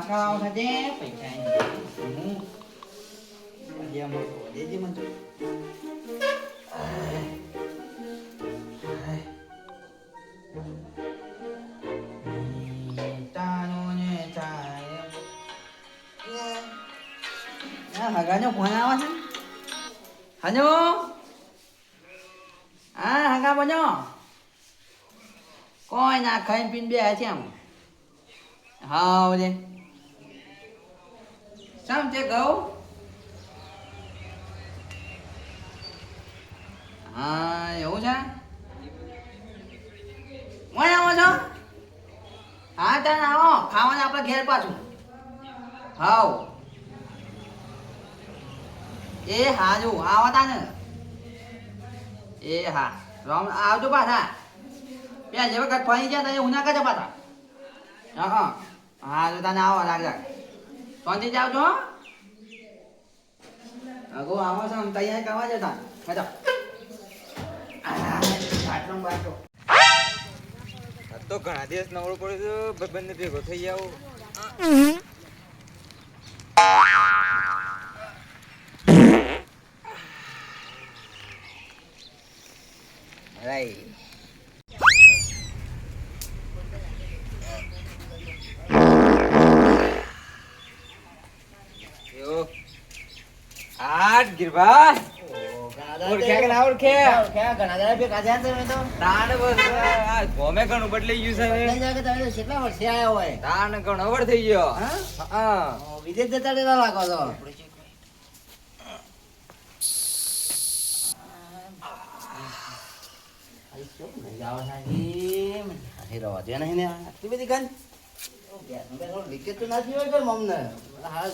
આવો થજે પૈસા હું આજે આમ દેજે મને હગાનો ફોન આવે છે હજો. હા હગા બનો કોઈ ના ખાઈને પીને બે છે આમ હા સમ છે કહું હા એવું છે મોય આવો છો હા તને આવો ખાવાના આપણે ઘેર પાછું હાવ એ હા જો આવો તાને એ હા રોમ આવજો પાછા પેલા જેવા કાંઈક ફરી ગયા તા ઉના કરજો પાછા હા હા જો તને આવો લાગ શાંતિ જાવ છો અગો આવો છો આમ તૈયાર કરવા જતા મજા બાટલો બાટલો તો ઘણા દિવસ નવરો પડ્યો છે ભાઈબંધ ભેગો થઈ જાવ રાઈ. ગિરબા ઓળખ્યા કે ના ઓળખ્યા? તાણ બસ આ ગોમે ઘણું બદલાઈ ગયું છે ને તાણ ઘણો અવર થઈ ગયો. હા? વિદેશ જતા રહેલા લાગો છો?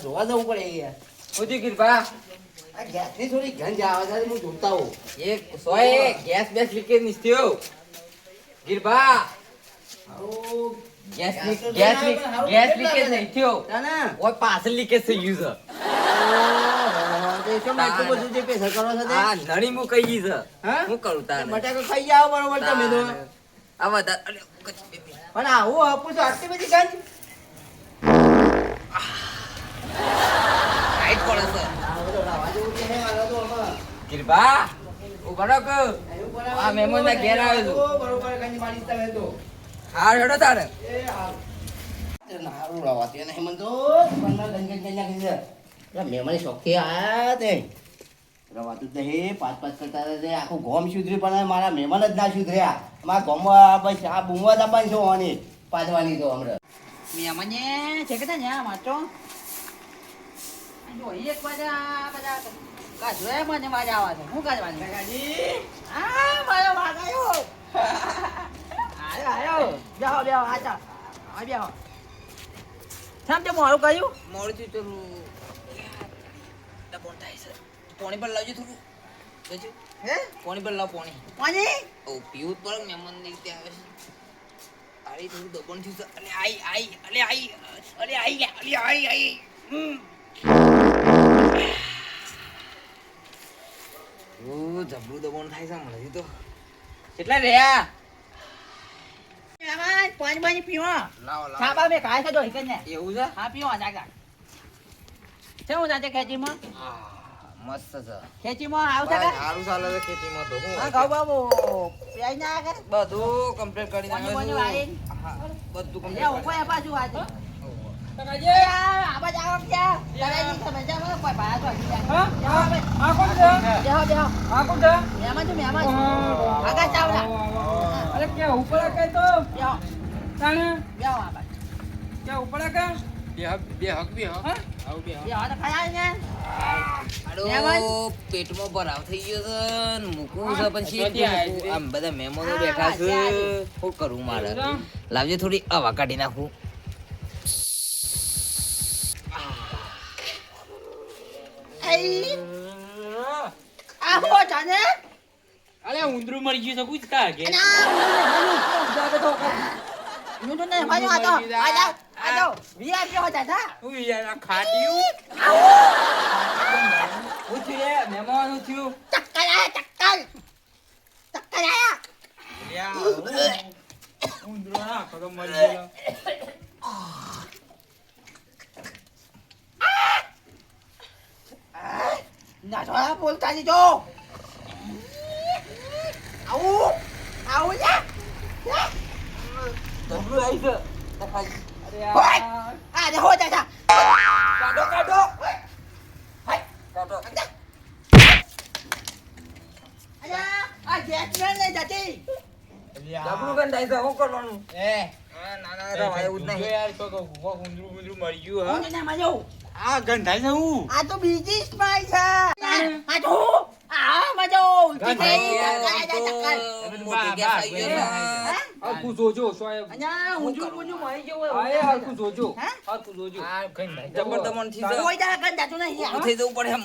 જોવા જવું પડે ઓજી કૃપા. આ ગેસની થોડી ગંજ આવે છે હું જોતા હોઉં. એક સો ગેસ બેસ લીકેજ નહીં થયો ગીરભા gas leak gas leak gas leakage નહીં થયો ઓય પાછળ લીકેજ થઈ ગયું છે. પણ આવું આપું છું આટલી બધી ગંજ? ટાઈટ પડે છે કૃપા બધો લાવવા જેવું છે હે મારે તો આમાં. ગિરબા ઊભા રહો કે આ પર ના ઘેર આવ્યો છું. બરોબર મારી તમે તો હાર હેડો તારે એ હારું. તે નારું લાવાતી નહીં મને તો પન્ના ગંજ ગંજ ગંજ મહેમાની શોખથી આયા તે રવાતું જ નહીં પાંચ પાંચ કરતા હતા આખું ગોમ સુધરી પણ મારા મહેમાન જ ના સુધર્યા મારા ગોમમાં બસ આ બૂમવા દબાઈ છો હોવાની પાછવાની તો હમણાં મહેમાન છે કે ને વાંચો જો એક બધા બધા કાજુ મને મજા આવે છે? હું કાજવાની કાકાજી હા મારો વાગ આવ્યો આયો આયો. બેહો બેહો આચા આ બેહો. સામ તે કહ્યું મોડું થયું પેલું ડબોન થાય છે. પોણી પર લાવજો થોડું. જોજો. હે? પોણી પર લાવ પોણી. પાણી? ઓ પીવું પર મહેમાનની રીતે આવે. છે આરી થોડું દબણ થયું છે. અલે આઈ આઈ અલે આઈ અલે આઈ અલે આઈ આઈ. હમ. જબરું દબણ થાય છે મને તો. કેટલા રહ્યા? મહેમાન પાણી પાણી પીવો. લાવો છાપા ખાય છે તો હિકન ને. એવું છે? હા પીવો જાગા છે હું જાતે ખેંચીમાં આહ, મસ્ત છે. ખેંચીમાં આવ ભાઈ, સારું ચાલે છે ખેતીમાં તો હા ગાવ બાબુ પ્યાઈ ના આગળ બધું કમ્પ્લીટ કરી નાખ્યું. બધું કમ્પ્લીટ ઉપર આજે પેટમાં ભરાવ થઈ ગયો છે મૂકવું છે પછી. આમ બધા મહેમાનો બેઠા છે શું કરું મારે લાવજો થોડી હવા કાઢી નાખું આઈ આ હો જાને અરે ઉંદરું મરી ગયું છે પૂછતા કે? તો નહીં ભાઈ આ તો હું આ ખાટ્યું? હું થયું મહેમાન હું થયું ચક્કર આયા ચક્કર ચક્કર આયા. આખો મરી બોલતા નહીં જો આવું આવું જા. જબરું આવી છે. આ રે હો જા કાઢો કાઢો. આ જેટમેન લઈ જતી. જબરું ગંધાઈ છે શું કરવાનું. એ. હા, ના ના રવા એવું જ જો નહીં. યાર કોક કોક ઊંધરું ઊંધરું મરી ગયું હું. હા તને મજો આ ગંધાય છે આ તો બીજી સ્માઈલ છે. આ તો હું આ મજો ગંધાઈ ચકાઈ, ગયા, ચકાઈ, તો ચકાઈ. મોટી ગેસ આવી ગઈ છે. હે? હરખું જોજો સોય અલ્યા ઊંધું ઊંધું મળી ગયું હોય. હા એ હરખું જોજો હે? હરખું જોજો આ જબરદસ્તથી છે. કોઈ દાડા કંઈ જાતું નહીં. ઊભું થઈ જવું પડે એમ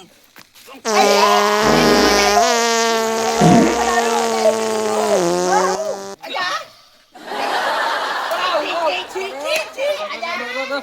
અલ્યા. છી, છી, છી, છી, અલ્યા.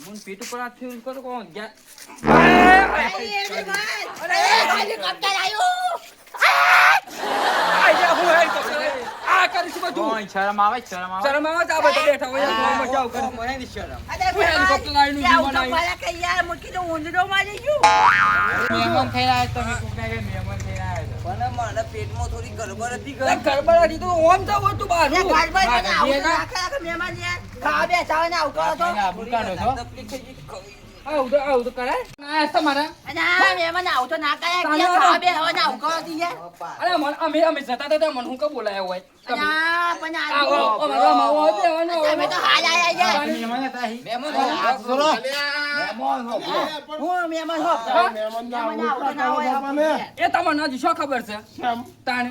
મેમૂન પેટ ઉપર હાથ ફેરવીને કરો કોણ ગયા અરે, અરે, ભાઈ. અરે, હેલિકોપ્ટર આવ્યું. આ યાર હું હેલિકોપ્ટર આ કરીશું બધું શરમ આવે શરમ આવે શરમ આવે તો આ બધા બેઠા હોય મજા આવ કરી મને શરમ હેલિકોપ્ટર ત્યાં વિમાન ઉઠો આવી. મૂકી દો, ઊંધડો મારી ગયું. મહેમાન થઈ રહ્યા તમે કોકને મહેમાન મારા પેટમાં થોડી ગરબડ હતી ગરબડ હતી તો ઓમ જાવ હતું? રાખે, રાખે, મહેમાન યાર. ખાવા બેસા હોય ને આવું કરો છો. તકલીફ થઈ ગઈ આવું તો આવું તો કરાય ના તમારા ના મહેમાન આવું તો ના કરે. કે આવો. ખાવા બેસા હોય ને આવું કરો છો અરે મન અમે અમે જતા હતા મન હું કા બોલાયા હોય ના પણ આવો આવો આવો આવો આવો તો હાલ આયા યાર. મહેમાન હતા મહેમાન હોપ. મહેમાન ના. એ તમને હજી શું ખબર છે તાણે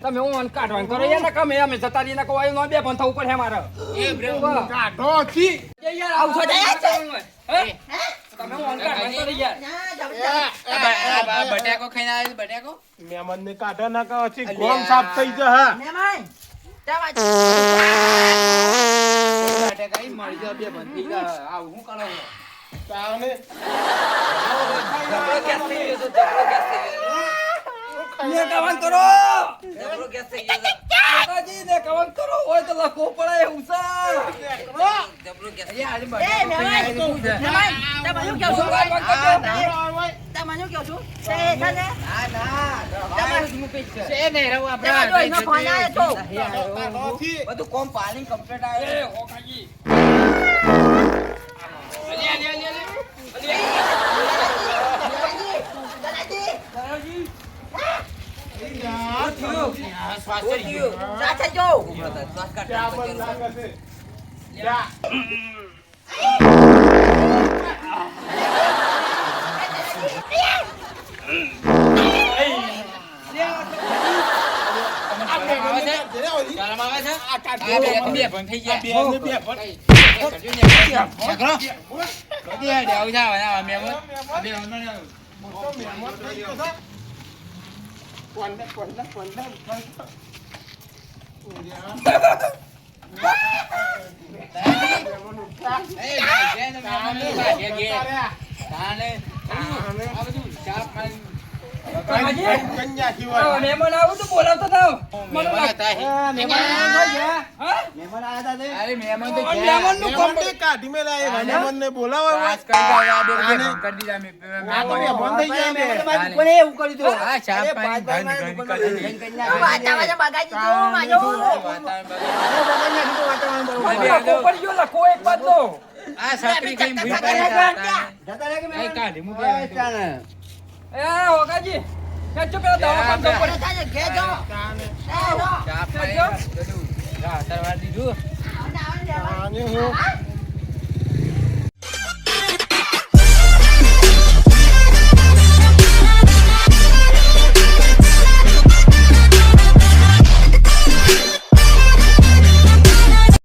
તમે હું કાઢવાનું કરો યાર નકા અમે જતા રહીને કહો આયું બે પણ થવું પડે મારે એ યાર આવું છો હે બટાકો ખાઈને આવ્યો બટાકો? કાઢો પછી? ગોમ સાફ થઈ જશે હા. બટાકા મળી જાય બે બંધ ગયા આવું હું કરો તાવને? ને કાવન કરો. ટકાજી ને કાવન કરો હોય તો લખવો પડે એવું છે જબરો ગેસ એ, મહેમાન. મહેમાન, તમે શું કહો છો? કાઢવાનું કરજો. તમે શું કહો છો? તે છે ને? ના ના છે ને રહું જવા દો, એનો ફોન આવ્યો તો. બધું કોમ પાણી કમ્પ્લીટ એ આવે હોકાજી દાદાજી, દાદાજી શ્વાસ ચડી ગયો સાથે જો. શ્વાસ કાઢવા પછી લાગે છે શરમ આવે છે આ બંધ થઈ ગયા કન્યા સિવાય. મહેમાન આવું તો બોલાવતો થાવ મને લાગ- મહેમાન મહેમાન? મહેમાન હતા તે. અરે મહેમાન તો આ ગયા. મહેમાનનું કાઢી મેલા એ મહેમાનને બોલાવો હોય. વાત કરી દો, આ બંધ કરી દીધા મેં. આ તો મહેમાન થઈ ગયા ને. તમારી કોને એવું કર્યું હતું? હા, ચા પાણી મારા કરી દુકાનમાં વાતાવરણ બગાડી દીધું, માજો. વાતાવરણ બગાડી મને બે લખવો લખો એક બાદ નો આ છત્રી ખાઈને ભૂઈ પડી રહે, જતા રહે કે એ કાઢી મૂકે એ હોકાજી ખેંચો પેલા દવાખાને જવું પડે. કેજો. ચા પાણી બધું રાતર વાર દીધું. આને હું